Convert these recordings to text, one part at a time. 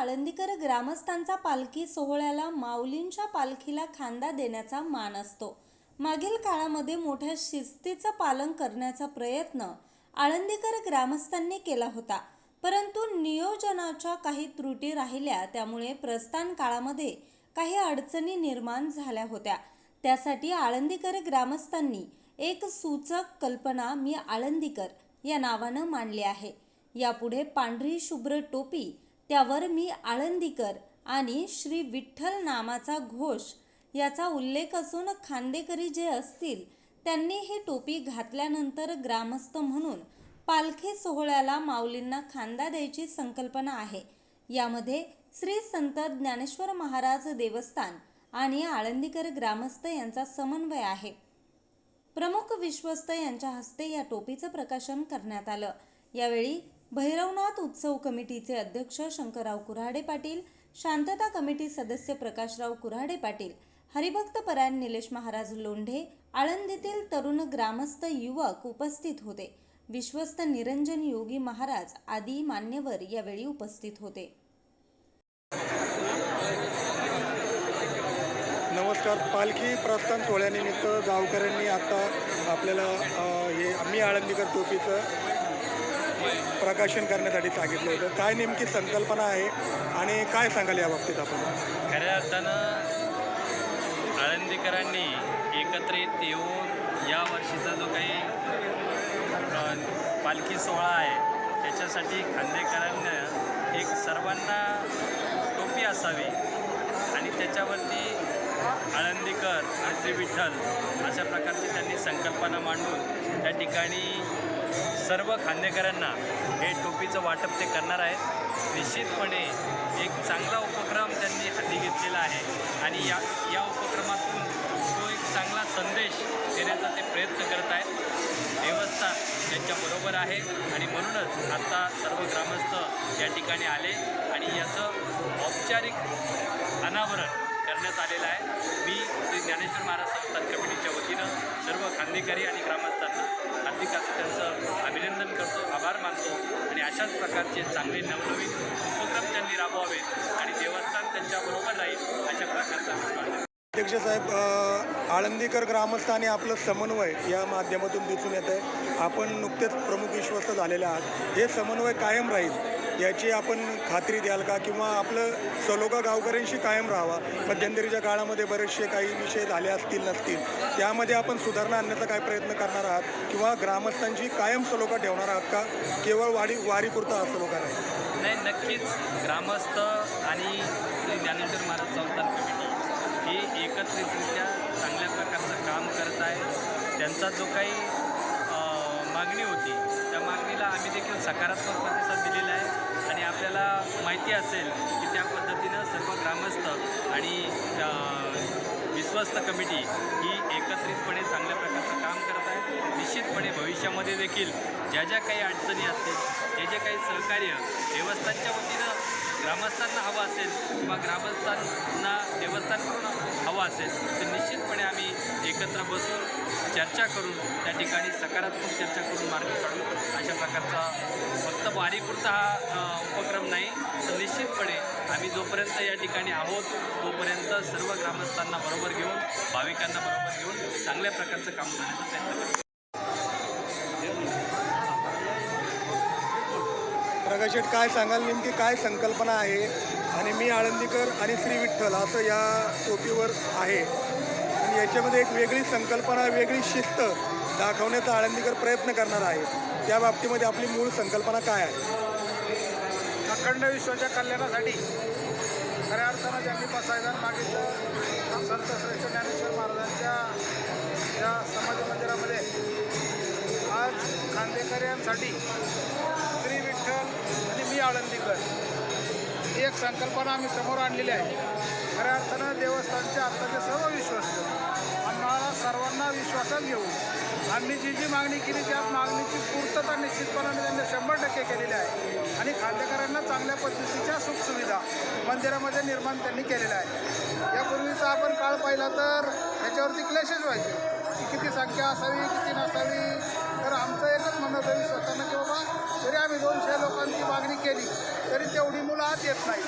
आळंदीकर ग्रामस्थांचा पालखी सोहळ्याला माऊलींच्या पालखीला खांदा देण्याचा मान असतो. मागील काळामध्ये मोठ्या शिस्तीचं पालन करण्याचा प्रयत्न आळंदीकर ग्रामस्थांनी केला होता. परंतु नियोजनाच्या काही त्रुटी राहिल्या त्यामुळे प्रस्थान काळामध्ये काही अडचणी निर्माण झाल्या होत्या. त्यासाठी आळंदीकर ग्रामस्थांनी एक सूचक कल्पना मी आळंदीकर या नावानं मांडली आहे. यापुढे पांढरी शुभ्र टोपी त्यावर मी आळंदीकर आणि श्री विठ्ठल नामाचा घोष याचा उल्लेख असून खांदेकरी जे असतील त्यांनी ही टोपी घातल्यानंतर ग्रामस्थ म्हणून पालखी सोहळ्याला माऊलींना खांदा द्यायची संकल्पना आहे. यामध्ये श्री संत ज्ञानेश्वर महाराज देवस्थान आणि आळंदीकर ग्रामस्थ यांचा समन्वय आहे. प्रमुख विश्वस्त यांच्या हस्ते या टोपीचं प्रकाशन करण्यात आलं. यावेळी भैरवनाथ उत्सव कमिटीचे अध्यक्ष शंकरराव कुऱ्हाडे पाटील शांतता कमिटी सदस्य प्रकाशराव कुऱ्हाडे पाटील हरिभक्त परायण निलेश महाराज लोंढे आळंदीतील तरुण ग्रामस्थ युवक उपस्थित होते. विश्वस्त निरंजन योगी महाराज आदी मान्यवर यावेळी उपस्थित होते. नमस्कार. पालखी प्रस्थान सोहळ्यानिमित्त गावकऱ्यांनी आता आपल्याला हे आम्ही आळंदीकर टोपीचं प्रकाशन करण्यासाठी सांगितलं होतं. काय नेमकी संकल्पना आहे आणि काय सांगाल या बाबतीत आपण? खऱ्या अर्थानं आळंदीकरांनी एकत्रित येऊन या वर्षीचा जो काही पालखी सोहळा आहे त्याच्यासाठी खांदेकरांना एक सर्वांना टोपी असावी आणि त्याच्यावरती आळंदीकर आणि श्री विठ्ठल अशा प्रकारची त्यांनी संकल्पना मांडून त्या ठिकाणी सर्व खांदेकरांना हे टोपीचं वाटप ते करणार आहेत. निश्चितपणे एक चांगला उपक्रम त्यांनी हाती घेतलेला आहे. आणि या या उपक्रमातून तो एक चांगला संदेश देण्याचा ते प्रयत्न करत आहेत. देवस्थान त्यांच्याबरोबर आहे. आणि म्हणूनच आता सर्व ग्रामस्थ या ठिकाणी आले. आणि याचं औपचारिक अनावरण काढण्यात आलेलं आहे. मी श्री ज्ञानेश्वर महाराज संस्थान कमिटीच्या वतीनं सर्व खांदेकरी आणि ग्रामस्थांना हार्दिक असं त्यांचं अभिनंदन करतो आभार मानतो आणि अशाच प्रकारचे चांगले नवनवीन उपक्रम त्यांनी राबवावेत आणि देवस्थान त्यांच्याबरोबर राहील अशा प्रकारचा विश्वास अध्यक्ष साहेब आळंदीकर ग्रामस्थ आणि आपलं समन्वय या माध्यमातून दिसून येत आहे आपण नुकतेच प्रमुख विश्वस्त झालेले आहात. हे समन्वय कायम राहील. याची आपण खात्री द्याल का? किंवा आपलं सलोखा गावकऱ्यांशी कायम राहावा. मध्यंतरीच्या काळामध्ये बरेचसे काही विषय झाले असतील नसतील. त्यामध्ये आपण सुधारणा आणण्याचा काय प्रयत्न करणार आहात? किंवा ग्रामस्थांची कायम सलोखा ठेवणार आहात का? केवळ वाडी वारीपुरता हा सलोखा नाही. नाही नक्कीच. ग्रामस्थ आणि ज्ञानेश्वर महाराज चौथा कमिटी ही एकत्रितरित्या चांगल्या प्रकारचं काम करत आहे. त्यांचा जो काही मागणी होती त्या मागणीला आम्ही देखील सकारात्मक प्रतिसाद दिलेला आहे. आपल्याला माहिती असेल की त्या पद्धतीनं सर्व ग्रामस्थ आणि विश्वस्त कमिटी ही एकत्रितपणे चांगल्या प्रकारचं काम करत आहे निश्चितपणे भविष्यामध्ये देखील ज्या ज्या काही अडचणी असतील जे जे काही सहकार्य देवस्थानच्या वतीनं ग्रामस्थांना हवं असेल किंवा ग्रामस्थांना देवस्थानकडून हवं असेल तर एकत्र बसून चर्चा करून त्या ठिकाणी सकारात्मक चर्चा करून मार्ग काढू. अशा प्रकारचा फक्त वारीपुरता हा उपक्रम नाही तर निश्चितपणे आम्ही जोपर्यंत या ठिकाणी आहोत तोपर्यंत सर्व ग्रामस्थांना बरोबर घेऊन भाविकांना बरोबर घेऊन चांगल्या प्रकारचं काम करण्याचा प्रयत्न करू. प्रकाशेट काय सांगाल? नेमकी काय संकल्पना आहे? आणि मी आळंदीकर आणि श्री विठ्ठल असं या टोपीवर आहे. याच्यामध्ये एक वेगळी संकल्पना वेगळी शिस्त दाखवण्याचा आळंदीकर प्रयत्न करणार आहे. त्या बाबतीमध्ये आपली मूळ संकल्पना काय आहे? अखंड विश्वाच्या कल्याणासाठी खऱ्या अर्थानं ज्यांनी बसायदान मागितलं संत श्रेष्ठ ज्ञानेश्वर महाराजांच्या या समाज मंदिरामध्ये आज खांदेकऱ्यांसाठी श्री विठ्ठल आणि मी आळंदीकर एक संकल्पना आम्ही समोर आणलेली आहे. खऱ्या अर्थानं देवस्थानचे आत्ताचे सर्व विश्वास आम्हाला सर्वांना विश्वासात घेऊन आम्ही जी जी मागणी केली त्या मागणीची पूर्तता निश्चितपणाने त्यांनी शंभर टक्के केलेली आहे. आणि खांदेकरांना चांगल्या पद्धतीच्या सुखसुविधा मंदिरामध्ये निर्माण त्यांनी केलेल्या आहे यापूर्वीचा आपण काळ पाहिला तर ह्याच्यावरती क्लेशेस व्हायचे. की किती संख्या असावी किती नसावी तर आमचं एकच म्हणणं तरी विश्वासानं की बाबा जरी आम्ही दोनशे लोकांची मागणी केली तरी तेवढी मुलं आत येत नाही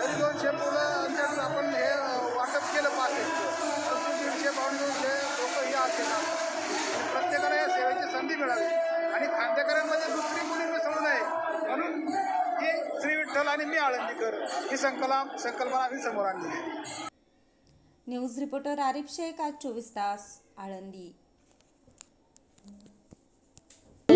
तरी दोनशे मुलं आपण हे वाटप केलं पाहिजे तर दीडशे पाऊण दोनशे लोक हे आत येतात प्रत्येकाला या सेवेची संधी मिळावी. आणि खांदेकरांमध्ये दुसरी मुली मिसळू नये. म्हणून ही श्री विठ्ठल आणि मी आळंदीकर ही संकला संकल्पना आम्ही समोर आणली. न्यूज रिपोर्टर आरिफ शेख आज चोवीस तास आळंदी.